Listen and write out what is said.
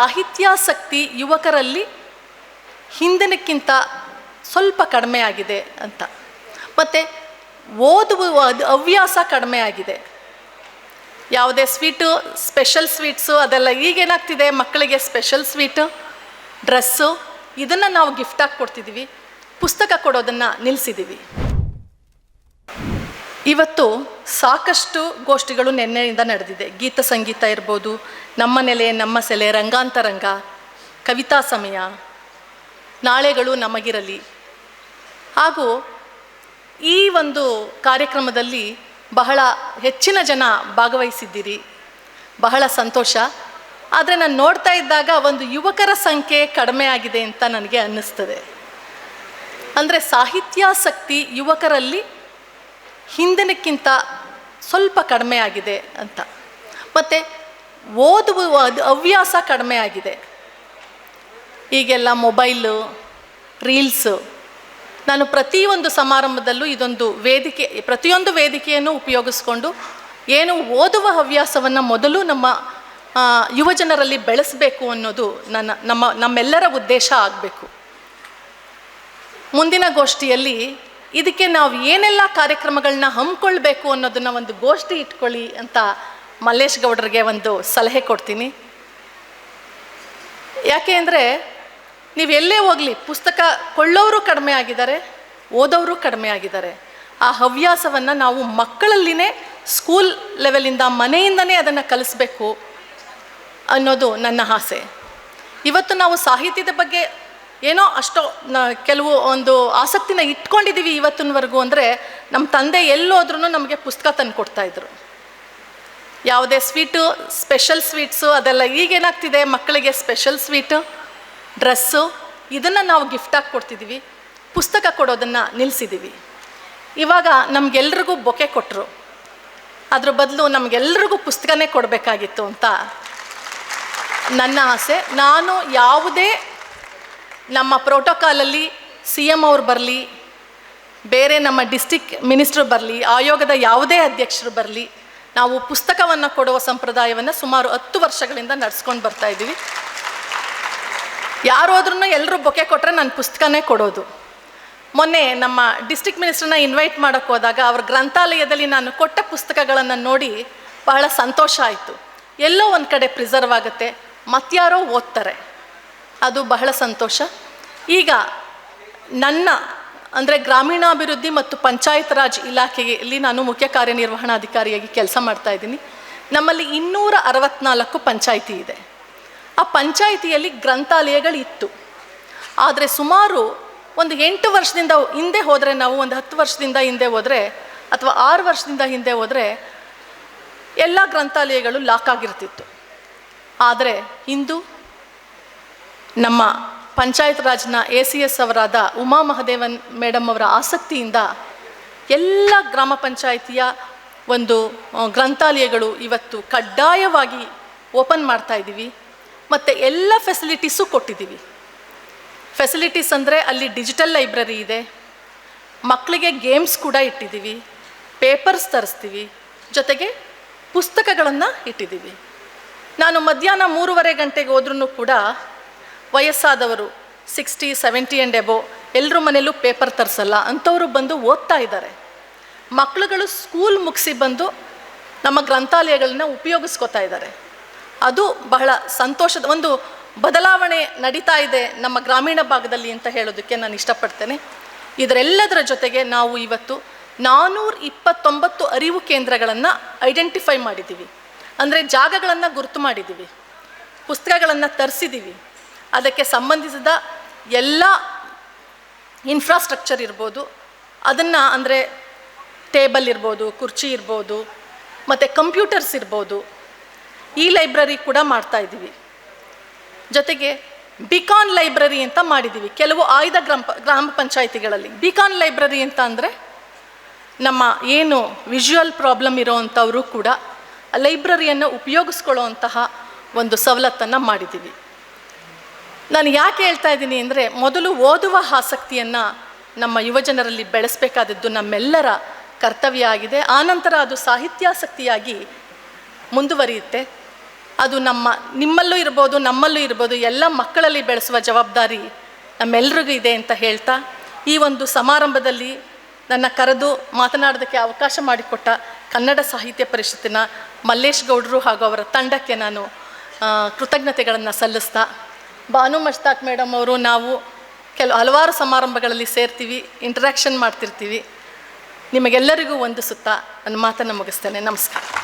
ಸಾಹಿತ್ಯಾಸಕ್ತಿ ಯುವಕರಲ್ಲಿ ಹಿಂದಿನಕ್ಕಿಂತ ಸ್ವಲ್ಪ ಕಡಿಮೆ ಆಗಿದೆ ಅಂತ. ಮತ್ತು ಓದುವ ಅದು ಹವ್ಯಾಸ ಕಡಿಮೆ ಆಗಿದೆ ಯಾವುದೇ ಸ್ವೀಟು ಸ್ಪೆಷಲ್ ಸ್ವೀಟ್ಸು ಅದೆಲ್ಲ ಈಗೇನಾಗ್ತಿದೆ? ಮಕ್ಕಳಿಗೆ ಸ್ಪೆಷಲ್ ಸ್ವೀಟು ಡ್ರೆಸ್ಸು ಇದನ್ನು ನಾವು ಗಿಫ್ಟಾಗಿ ಕೊಡ್ತಿದ್ದೀವಿ ಪುಸ್ತಕ ಕೊಡೋದನ್ನು ನಿಲ್ಲಿಸಿದ್ದೀವಿ ಇವತ್ತು ಸಾಕಷ್ಟು ಗೋಷ್ಠಿಗಳು ನಿನ್ನೆಯಿಂದ ನಡೆದಿದೆ. ಗೀತ ಸಂಗೀತ ಇರ್ಬೋದು, ನಮ್ಮ ನೆಲೆ, ನಮ್ಮ ಸೆಲೆ, ರಂಗಾಂತರಂಗ, ಕವಿತಾ ಸಮಯ, ನಾಳೆಗಳು ನಮಗಿರಲಿ. ಹಾಗೂ ಈ ಒಂದು ಕಾರ್ಯಕ್ರಮದಲ್ಲಿ ಬಹಳ ಹೆಚ್ಚಿನ ಜನ ಭಾಗವಹಿಸಿದ್ದೀರಿ. ಬಹಳ ಸಂತೋಷ. ಆದರೆ ನಾನು ನೋಡ್ತಾ ಇದ್ದಾಗ ಒಂದು ಯುವಕರ ಸಂಖ್ಯೆ ಕಡಿಮೆ ಆಗಿದೆ ಅಂತ ನನಗೆ ಅನ್ನಿಸ್ತದೆ. ಅಂದರೆ ಸಾಹಿತ್ಯಾಸಕ್ತಿ ಯುವಕರಲ್ಲಿ ಹಿಂದಿನಕ್ಕಿಂತ ಸ್ವಲ್ಪ ಕಡಿಮೆ ಆಗಿದೆ ಅಂತ. ಮತ್ತು ಓದುವ ಅದು ಹವ್ಯಾಸ ಕಡಿಮೆ ಆಗಿದೆ ಈಗೆಲ್ಲ ಮೊಬೈಲು, ರೀಲ್ಸು. ನಾನು ಪ್ರತಿಯೊಂದು ಸಮಾರಂಭದಲ್ಲೂ ಇದೊಂದು ವೇದಿಕೆ, ಪ್ರತಿಯೊಂದು ವೇದಿಕೆಯನ್ನು ಉಪಯೋಗಿಸ್ಕೊಂಡು ಏನು ಓದುವ ಹವ್ಯಾಸವನ್ನು ಮೊದಲು ನಮ್ಮ ಯುವಜನರಲ್ಲಿ ಬೆಳೆಸಬೇಕು ಅನ್ನೋದು ನನ್ನ, ನಮ್ಮ, ನಮ್ಮೆಲ್ಲರ ಉದ್ದೇಶ ಆಗಬೇಕು. ಮುಂದಿನ ಗೋಷ್ಠಿಯಲ್ಲಿ ಇದಕ್ಕೆ ನಾವು ಏನೆಲ್ಲ ಕಾರ್ಯಕ್ರಮಗಳನ್ನ ಹಮ್ಮಿಕೊಳ್ಬೇಕು ಅನ್ನೋದನ್ನ ಒಂದು ಗೋಷ್ಠಿ ಇಟ್ಕೊಳ್ಳಿ ಅಂತ ಮಲ್ಲೇಶ್ ಗೌಡರಿಗೆ ಒಂದು ಸಲಹೆ ಕೊಡ್ತೀನಿ. ಯಾಕೆ ಅಂದರೆ ನೀವು ಎಲ್ಲೇ ಹೋಗಲಿ, ಪುಸ್ತಕ ಕೊಳ್ಳೋರು ಕಡಿಮೆ ಆಗಿದ್ದಾರೆ, ಓದೋರು ಕಡಿಮೆ ಆಗಿದ್ದಾರೆ. ಆ ಹವ್ಯಾಸವನ್ನು ನಾವು ಮಕ್ಕಳಲ್ಲಿನೇ ಸ್ಕೂಲ್ ಲೆವೆಲಿಂದ ಮನೆಯಿಂದನೇ ಅದನ್ನು ಕಲಿಸ್ಬೇಕು ಅನ್ನೋದು ನನ್ನ ಆಸೆ. ಇವತ್ತು ನಾವು ಸಾಹಿತ್ಯದ ಬಗ್ಗೆ ಏನೋ ಅಷ್ಟೋ ಕೆಲವು ಒಂದು ಆಸಕ್ತಿನ ಇಟ್ಕೊಂಡಿದ್ದೀವಿ ಇವತ್ತಿನವರೆಗೂ ಅಂದರೆ ನಮ್ಮ ತಂದೆ ಎಲ್ಲೋದ್ರೂ ನಮಗೆ ಪುಸ್ತಕ ತಂದು ಕೊಡ್ತಾಯಿದ್ರು ಯಾವುದೇ ಸ್ವೀಟು, ಸ್ಪೆಷಲ್ ಸ್ವೀಟ್ಸು ಅದೆಲ್ಲ ಈಗೇನಾಗ್ತಿದೆ ಮಕ್ಕಳಿಗೆ ಸ್ಪೆಷಲ್ ಸ್ವೀಟು, ಡ್ರೆಸ್ಸು, ಇದನ್ನು ನಾವು ಗಿಫ್ಟಾಗಿ ಕೊಡ್ತಿದ್ದೀವಿ ಪುಸ್ತಕ ಕೊಡೋದನ್ನು ನಿಲ್ಲಿಸಿದ್ದೀವಿ ಇವಾಗ ನಮಗೆಲ್ರಿಗೂ ಬೊಕೆ ಕೊಟ್ಟರು ಅದ್ರ ಬದಲು ನಮಗೆಲ್ರಿಗೂ ಪುಸ್ತಕನೇ ಕೊಡಬೇಕಾಗಿತ್ತು ಅಂತ ನನ್ನ ಆಸೆ. ನಾನು ಯಾವುದೇ ನಮ್ಮ ಪ್ರೋಟೋಕಾಲಲ್ಲಿ ಸಿ ಎಂ ಅವ್ರು ಬರಲಿ, ಬೇರೆ ನಮ್ಮ ಡಿಸ್ಟಿಕ್ ಮಿನಿಸ್ಟ್ರು ಬರಲಿ, ಆಯೋಗದ ಯಾವುದೇ ಅಧ್ಯಕ್ಷರು ಬರಲಿ, ನಾವು ಪುಸ್ತಕವನ್ನು ಕೊಡುವ ಸಂಪ್ರದಾಯವನ್ನು ಸುಮಾರು ಹತ್ತು ವರ್ಷಗಳಿಂದ ನಡೆಸ್ಕೊಂಡು ಬರ್ತಾ ಇದ್ದೀವಿ. ಯಾರೋದ್ರೂ ಎಲ್ಲರೂ ಬೊಕೆ ಕೊಟ್ಟರೆ ನಾನು ಪುಸ್ತಕನೇ ಕೊಡೋದು. ಮೊನ್ನೆ ನಮ್ಮ ಡಿಸ್ಟಿಕ್ ಮಿನಿಸ್ಟ್ರನ್ನ ಇನ್ವೈಟ್ ಮಾಡೋಕ್ಕೆ ಹೋದಾಗ ಅವ್ರ ಗ್ರಂಥಾಲಯದಲ್ಲಿ ನಾನು ಕೊಟ್ಟ ಪುಸ್ತಕಗಳನ್ನು ನೋಡಿ ಬಹಳ ಸಂತೋಷ ಆಯಿತು. ಎಲ್ಲೋ ಒಂದು ಕಡೆ ಪ್ರಿಸರ್ವ್ ಆಗುತ್ತೆ. ಮತ್ತಾರೋ ಓದ್ತಾರೆ. ಅದು ಬಹಳ ಸಂತೋಷ. ಈಗ ನನ್ನ ಅಂದರೆ ಗ್ರಾಮೀಣಾಭಿವೃದ್ಧಿ ಮತ್ತು ಪಂಚಾಯತ್ ರಾಜ್ ಇಲಾಖೆಯಲ್ಲಿ ನಾನು ಮುಖ್ಯ ಕಾರ್ಯನಿರ್ವಹಣಾಧಿಕಾರಿಯಾಗಿ ಕೆಲಸ ಮಾಡ್ತಾ ಇದ್ದೀನಿ. ನಮ್ಮಲ್ಲಿ ಇನ್ನೂರ ಅರವತ್ನಾಲ್ಕು ಪಂಚಾಯಿತಿ ಇದೆ. ಆ ಪಂಚಾಯಿತಿಯಲ್ಲಿ ಗ್ರಂಥಾಲಯಗಳಿತ್ತು ಆದರೆ ಸುಮಾರು ಒಂದು ಎಂಟು ವರ್ಷದಿಂದ ಹಿಂದೆ ಹೋದರೆ ನಾವು ಒಂದು ಹತ್ತು ವರ್ಷದಿಂದ ಹಿಂದೆ ಹೋದರೆ ಅಥವಾ ಆರು ವರ್ಷದಿಂದ ಹಿಂದೆ ಹೋದರೆ ಎಲ್ಲ ಗ್ರಂಥಾಲಯಗಳು ಲಾಕ್ ಆಗಿರ್ತಿತ್ತು. ಆದರೆ ಇಂದು ನಮ್ಮ ಪಂಚಾಯತ್ ರಾಜ್ನ ಎ ಸಿ ಎಸ್ ಅವರಾದ ಉಮಾ ಮಹದೇವನ್ ಮೇಡಮ್ ಅವರ ಆಸಕ್ತಿಯಿಂದ ಎಲ್ಲ ಗ್ರಾಮ ಪಂಚಾಯಿತಿಯ ಒಂದು ಗ್ರಂಥಾಲಯಗಳು ಇವತ್ತು ಕಡ್ಡಾಯವಾಗಿ ಓಪನ್ ಮಾಡ್ತಾ ಇದ್ದೀವಿ. ಮತ್ತು ಎಲ್ಲ ಫೆಸಿಲಿಟೀಸು ಕೊಟ್ಟಿದ್ದೀವಿ. ಫೆಸಿಲಿಟೀಸ್ ಅಂದರೆ ಅಲ್ಲಿ ಡಿಜಿಟಲ್ ಲೈಬ್ರರಿ ಇದೆ. ಮಕ್ಕಳಿಗೆ ಗೇಮ್ಸ್ ಕೂಡ ಇಟ್ಟಿದ್ದೀವಿ. ಪೇಪರ್ಸ್ ತರಿಸ್ತೀವಿ. ಜೊತೆಗೆ ಪುಸ್ತಕಗಳನ್ನು ಇಟ್ಟಿದ್ದೀವಿ. ನಾನು ಮಧ್ಯಾಹ್ನ ಮೂರುವರೆ ಗಂಟೆಗೆ ಹೋದ್ರೂ ಕೂಡ ವಯಸ್ಸಾದವರು ಸಿಕ್ಸ್ಟಿ ಸೆವೆಂಟಿ ಆ್ಯಂಡ್ ಎಬೋ ಎಲ್ಲರ ಮನೇಲೂ ಪೇಪರ್ ತರಿಸಲ್ಲ, ಅಂಥವರು ಬಂದು ಓದ್ತಾ ಇದ್ದಾರೆ. ಮಕ್ಕಳುಗಳು ಸ್ಕೂಲ್ ಮುಗಿಸಿ ಬಂದು ನಮ್ಮ ಗ್ರಂಥಾಲಯಗಳನ್ನ ಉಪಯೋಗಿಸ್ಕೋತಾ ಇದ್ದಾರೆ. ಅದು ಬಹಳ ಸಂತೋಷದ, ಒಂದು ಬದಲಾವಣೆ ನಡೀತಾ ಇದೆ ನಮ್ಮ ಗ್ರಾಮೀಣ ಭಾಗದಲ್ಲಿ ಅಂತ ಹೇಳೋದಕ್ಕೆ ನಾನು ಇಷ್ಟಪಡ್ತೇನೆ. ಇದರೆಲ್ಲದರ ಜೊತೆಗೆ ನಾವು ಇವತ್ತು ನಾನ್ನೂರ ಇಪ್ಪತ್ತೊಂಬತ್ತು ಅರಿವು ಕೇಂದ್ರಗಳನ್ನು ಐಡೆಂಟಿಫೈ ಮಾಡಿದ್ದೀವಿ ಅಂದರೆ ಜಾಗಗಳನ್ನು ಗುರುತು ಮಾಡಿದ್ದೀವಿ ಪುಸ್ತಕಗಳನ್ನು ತರಿಸಿದ್ದೀವಿ ಅದಕ್ಕೆ ಸಂಬಂಧಿಸಿದ ಎಲ್ಲ ಇನ್ಫ್ರಾಸ್ಟ್ರಕ್ಚರ್ ಇರ್ಬೋದು. ಅದನ್ನು ಅಂದರೆ ಟೇಬಲ್ ಇರ್ಬೋದು, ಕುರ್ಚಿ ಇರ್ಬೋದು, ಮತ್ತು ಕಂಪ್ಯೂಟರ್ಸ್ ಇರ್ಬೋದು. ಈ ಲೈಬ್ರರಿ ಕೂಡ ಮಾಡ್ತಾ ಇದ್ದೀವಿ. ಜೊತೆಗೆ ಬಿಕಾನ್ ಲೈಬ್ರರಿ ಅಂತ ಮಾಡಿದ್ದೀವಿ. ಕೆಲವು ಆಯ್ದ ಗ್ರಾಮ ಗ್ರಾಮ ಪಂಚಾಯಿತಿಗಳಲ್ಲಿ. ಬಿಕಾನ್ ಲೈಬ್ರರಿ ಅಂತ ಅಂದರೆ ನಮ್ಮ ಏನು ವಿಜುವಲ್ ಪ್ರಾಬ್ಲಮ್ ಇರೋವಂಥವರು ಕೂಡ ಲೈಬ್ರರಿಯನ್ನು ಉಪಯೋಗಿಸ್ಕೊಳ್ಳುವಂತಹ ಒಂದು ಸವಲತ್ತನ್ನು ಮಾಡಿದ್ದೀವಿ. ನಾನು ಯಾಕೆ ಹೇಳ್ತಾ ಇದ್ದೀನಿ ಅಂದರೆ ಮೊದಲು ಓದುವ ಆಸಕ್ತಿಯನ್ನು ನಮ್ಮ ಯುವಜನರಲ್ಲಿ ಬೆಳೆಸಬೇಕಾದದ್ದು ನಮ್ಮೆಲ್ಲರ ಕರ್ತವ್ಯ ಆಗಿದೆ. ಆನಂತರ ಅದು ಸಾಹಿತ್ಯಾಸಕ್ತಿಯಾಗಿ ಮುಂದುವರಿಯುತ್ತೆ. ಅದು ನಮ್ಮ, ನಿಮ್ಮಲ್ಲೂ ಇರ್ಬೋದು, ನಮ್ಮಲ್ಲೂ ಇರ್ಬೋದು, ಎಲ್ಲ ಮಕ್ಕಳಲ್ಲಿ ಬೆಳೆಸುವ ಜವಾಬ್ದಾರಿ ನಮ್ಮೆಲ್ಲರಿಗೂ ಇದೆ ಅಂತ ಹೇಳ್ತಾ, ಈ ಒಂದು ಸಮಾರಂಭದಲ್ಲಿ ನನ್ನ ಕರೆದು ಮಾತನಾಡೋದಕ್ಕೆ ಅವಕಾಶ ಮಾಡಿಕೊಟ್ಟ ಕನ್ನಡ ಸಾಹಿತ್ಯ ಪರಿಷತ್ತಿನ ಮಲ್ಲೇಶ್ ಗೌಡರು ಹಾಗೂ ಅವರ ತಂಡಕ್ಕೆ ನಾನು ಕೃತಜ್ಞತೆಗಳನ್ನು ಸಲ್ಲಿಸ್ತಾ ಬಾನು ಮಷ್ತಾಕ್ ಮೇಡಮ್ ಅವರು ನಾವು ಕೆಲವು ಹಲವಾರು ಸಮಾರಂಭಗಳಲ್ಲಿ ಸೇರ್ತೀವಿ ಇಂಟ್ರ್ಯಾಕ್ಷನ್ ಮಾಡ್ತಿರ್ತೀವಿ. ನಿಮಗೆಲ್ಲರಿಗೂ ಒಂದು ಸುತ್ತ, ನನ್ನ ಮಾತನ್ನು ಮುಗಿಸ್ತೇನೆ. ನಮಸ್ಕಾರ.